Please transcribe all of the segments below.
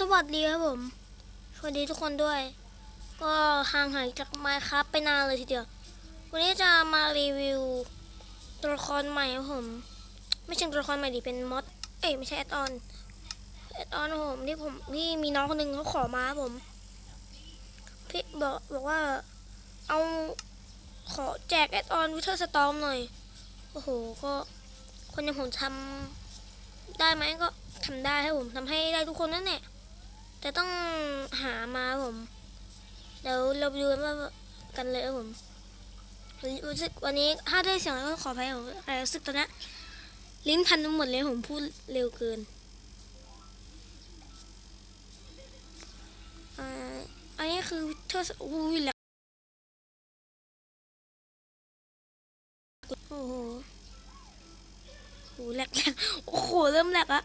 สวัสดีครับผม สวัสดีทุกคนด้วย ก็ห่างหายจากไมค์ครับไปนานเลยทีเดียว วันนี้จะมารีวิวตัวละครใหม่ครับผม ไม่ใช่ตัวละครใหม่ดิเป็นมอดเอ้ยไม่ใช่แอดออนแอดออนผมที่ผมที่มีน้องคนหนึ่งเขาขอมาผม พี่บอกบอกว่าเอาขอแจกแอดออนวิเทอร์สตอมหน่อย โอ้โห ก็คนอย่างผมทำได้ไหมก็ทำได้ครับผมทำให้ได้ทุกคนนั่นแหละ แต่ต้องหามาผมเดี๋ยวเราไปดูกันว่ากันเลยผมรู้สึกวันนี้ถ้าได้เสียงก็ขออภัยผมแต่รู้สึกตอนนี้ลิ้นพันหมดเลยผมพูดเร็วเกินอันนี้คือเธออุ้ยแลกโอ้โหโอ้โหแหลกแหลกโอ้โห เริ่มแหลกอะ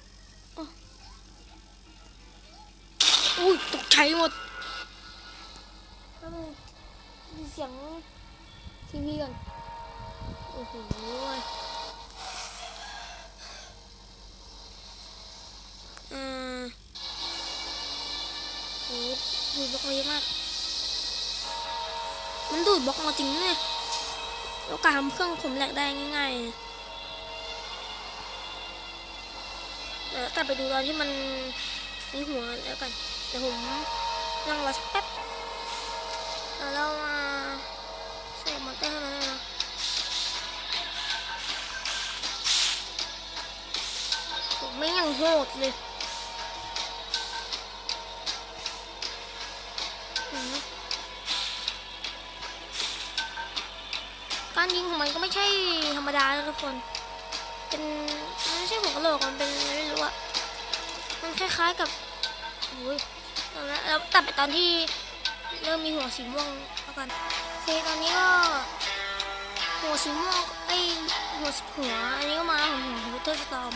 อุ้ยตกใจหมดมีเสียงทีวีก่อน โอ้โหอ่าโอ้ดูบล็อกมาเยอะมาก มันดูดบล็อกมาจริงเนี่ยแล้วการทำเครื่องผมแหลกได้ง่ายๆนะเดี๋ยวตัดไปดูตอนที่มันมีหัวแล้วกัน ดี๋ยวผมนั่งรอสักแป๊บแล้วเรามาใส่มอเตอร์ให้มันเลยนะผมไม่ยังโหดเลยการยิงของมันก็ไม่ใช่ธรรมดานะทุกคน เป็นไม่ใช่หัวกะโหลกมันเป็นไม่รู้อะมันคล้ายๆกับโอ้ย แล้วตัดไปตอนที่เริ่มมีหัวสีม่วงแล้วกันโอเคตอนนี้ก็หัวสีม่วงไอหัวหัวอันนี้ก็มาของหัววิเตอร์สตอม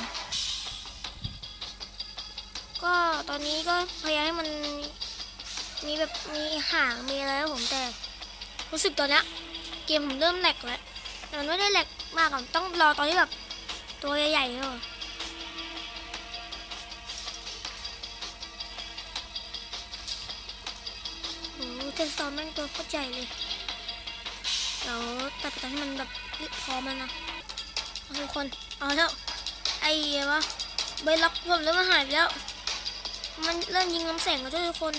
ก็ตอนนี้ก็พยายามให้มันมีแบบมีหางมีอะไรครับผมแต่รู้สึกตอนนี้เกมผมเริ่มแหลกแล้วแต่มันไม่ได้แหลกมากอะต้องรอตอนที่แบบตัวใหญ่ๆแล้ว เทสตอมแม่งตัวโคตรใหญ่เลย เดี๋ยวตัดไปตอนที่มันแบบพอมันนะทุกคน เอาแล้ว ไอ้วะใบล็อกผมเริ่มหายไปแล้ว มันเริ่มยิงลำแสงแล้วทุกคน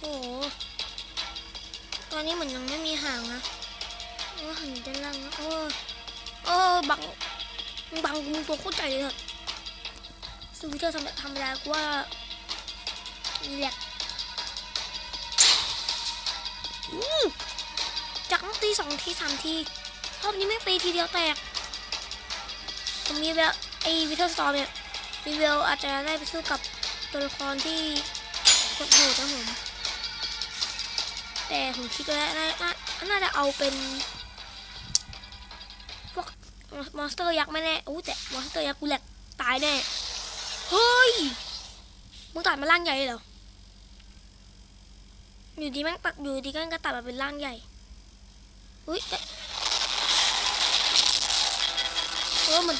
โอ้โห ตอนนี้เหมือนยังไม่มีหางนะโอ้หันด้านล่างนะโอ้โอ้บังบังมึงตัวโคตรใหญ่เลยเถอะซูวิเตอร์ธรรมธรรมดากูว่าแหลก จากต้องตีสองทีสามทีรอบนี้ไม่ตีทีเดียวแตกผมมีแบบไอวิเทอร์สตอร์เนี่ยมีเวลอาจจะได้ไปสู้กับตัวละครที่โหดโหดนะผมแต่ผมคิดว่าน่าน่าน่าจะเอาเป็นพวกมอนสเตอร์ยักษ์ไม่แน่อู้แต่มอนสเตอร์ยักษ์กูแหลกตายแน่เฮ้ยมึงตัดมาล่างใหญ่เหรอ อยู่ดีแม่งตัดอยู่ดีก็ก็ตัดมาเป็นร่างใหญ่ อุ้ยเออมัน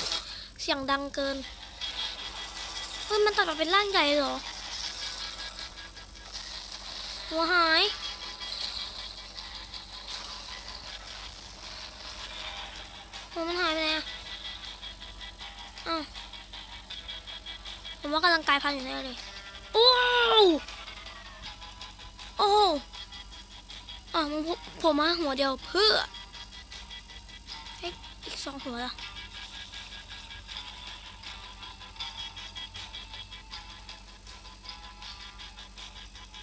เสียงดังเกินเฮ้ยมันตัดมาเป็นร่างใหญ่เหรอ หัวหายหัวมันหายไปไหนอะอ้าวผมว่ากำลังกายพันอยู่แน่เลย โอ้ โอ้อะมึงผมมาหัวเดียวเพื่อเฮ้ยอีกสองหัวละ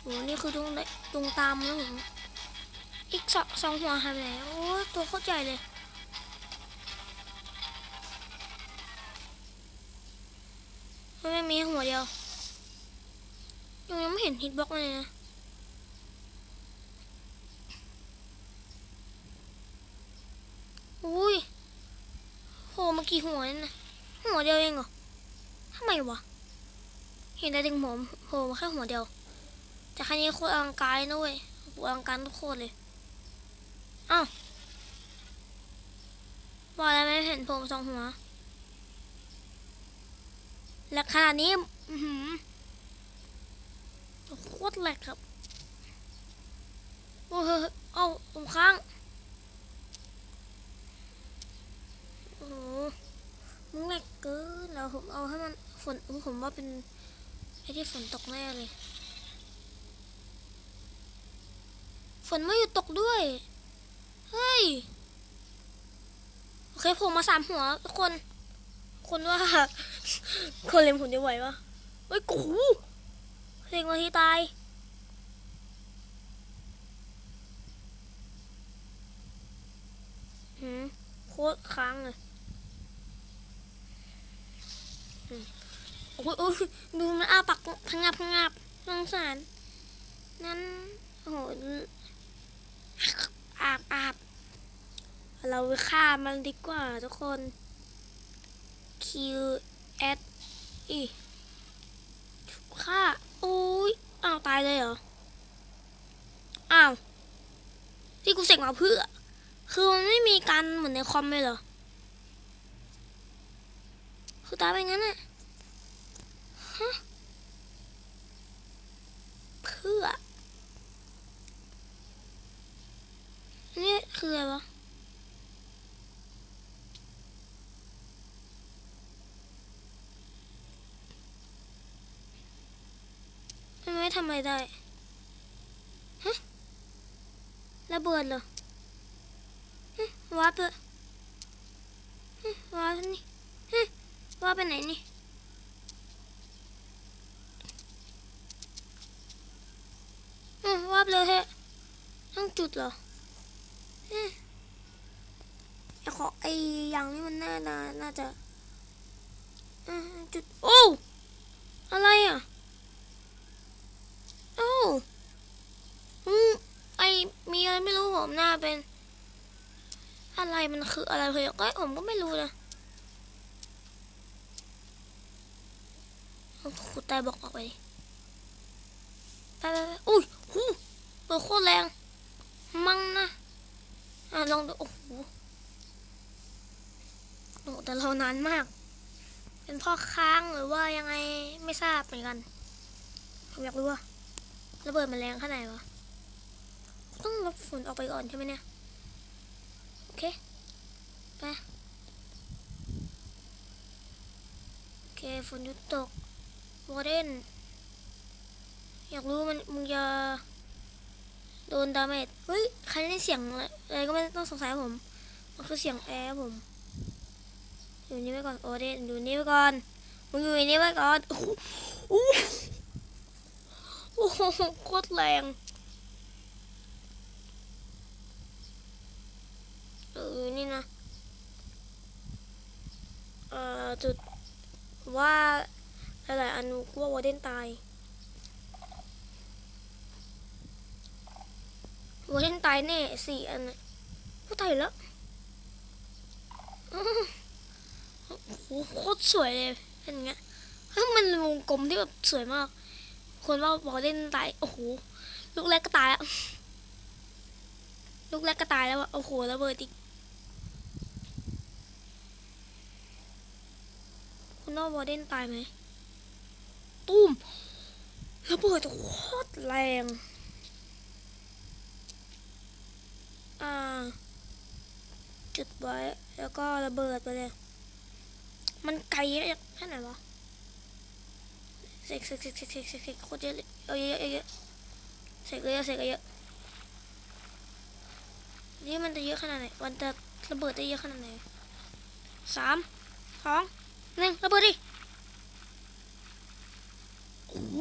โหนี่คือดวงได้ดวงตามแล้วผมอีกสองสองหัวหายไปไหนโอ้ตัวโคตรใหญ่เลยไม่มีหัวเดียวยังยังไม่เห็นฮิตบ็อกเลยนะ อุ้ยโหมากี่หัวเนี่ยนะหัวเดียวเองเหรอทำไมวะ เห็นแต่ดึงหัวโผล่มาแค่หัวเดียว แต่ครั้นี้โคตรอลังการนะเว้ยอลังการทุกโคตรเลยอ้าวบอกแล้วไม่เห็นผมสองหัว และขนาดนี้อื้อหือตรแหลกครับ โอ้เฮ้ยเอาผมค้าง โอ้โหมึงแหลกเกินแล้วผมเอาให้มันฝนผมว่าเป็นไอ้ที่ฝนตกแน่เลย ฝนไม่หยุดตกด้วย เฮ้ย โอเคผมมาสามหัวทุกคน คนว่า คนเล่นผมจะไหวปะเฮ้ยกูเพลงวันที่ตายหืมโคตรค้างเลยอืม โอ้ยโอ้ยดูมันอ้าปากพังงับพังงับสงสาร นั้นโอ้โหอาบอาบเราไปฆ่ามันดีกว่าทุกคน Q S E ฆ่าโอ้ยอ้าวตายเลยเหรอ อ้าว ที่กูเสกมาเพื่อ คือมันไม่มีการเหมือนในคอมเลยเหรอ คือตายไปงั้นอะฮะเพื่อ นี่คืออะไรวะมันไม่ทำอะไรได้ ฮะ ระเบิดเหรอฮะวาร์ปเลยฮะวาร์ปนี่ฮะ วาไปไหนนี่อืมวาร์ปเลยเฮะต้องจุดเหรอฮะไอขอไอ้อย่างนี้มันน่าน่าน่าจะอ่าจุด โอ้ อะไรอะ โอ้อืมไอมีอะไรไม่รู้ผมหน้าเป็น อะไรมันคืออะไรเลยก็ผมก็ไม่รู้นะเอา ขุดใต้บอกออกไปดิไปไปไปอุ้ยหูเปิดโคตรแรง มั่งนะ อะลองดู โอ้โหโอ้แต่เรานานมาก เป็นพ่อค้างหรือว่ายังไงไม่ทราบเหมือนกัน อยากรู้ว่าระเบิดมันแรงขนาดไหนวะ ต้องลบฝุ่นออกไปก่อนใช่ไหมเนี่ย โอเค ไป โอเคฝนหยุดตก วอเดนอยากรู้มันมึงจะโดนดาเมจเฮ้ยใครได้เสียงอะไรก็ไม่ต้องสงสัยผมมันคือเสียงแอร์ผมอยู่นี่ไว้ก่อนโอเดนอยู่นี่ไว้ก่อนมึงอยู่นี่ไว้ก่อนโอ้โหโอ้โหโคตรแรงเออนี่นะเอ่อจุดว่า หลายๆอันกูว่าวอร์เดนตายวอร์เดนตายแน่สี่อันก็ตายแล้วโอ้โหโคตรสวยเลยเป็นอย่างเฮ้ยมันวงกลมที่แบบสวยมาก คนว่าวอร์เดนตาย โอ้โห ลูกแรกก็ตายแล้ว ลูกแรกก็ตายแล้วอะโอ้โหระเบิดอีกคุณว่าวอร์เดนตายไหม ตุ้มระเบิดโคตรแรง อ่า จุดไว้ แล้วก็ระเบิดไปเลย มันไกลแค่ไหนวะเสกเสกเสกเสกเสกเสกโคตรเยอะเลยเอาเยอะเยอะเสกเยอะเสกเยอะนี่มันจะเยอะขนาดไหนมันจะระเบิดได้เยอะขนาดไหนสามสองหนึ่งระเบิดดิ โอ้โห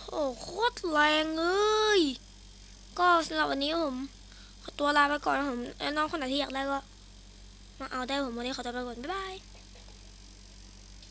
โหโคตรแรงเลยก็สำหรับวันนี้ผมขอตัวลาไปก่อนผมน้องคนไหนที่อยากได้ก็มาเอาได้ผมวันนี้ขอตัวไปก่อนบ๊ายบาย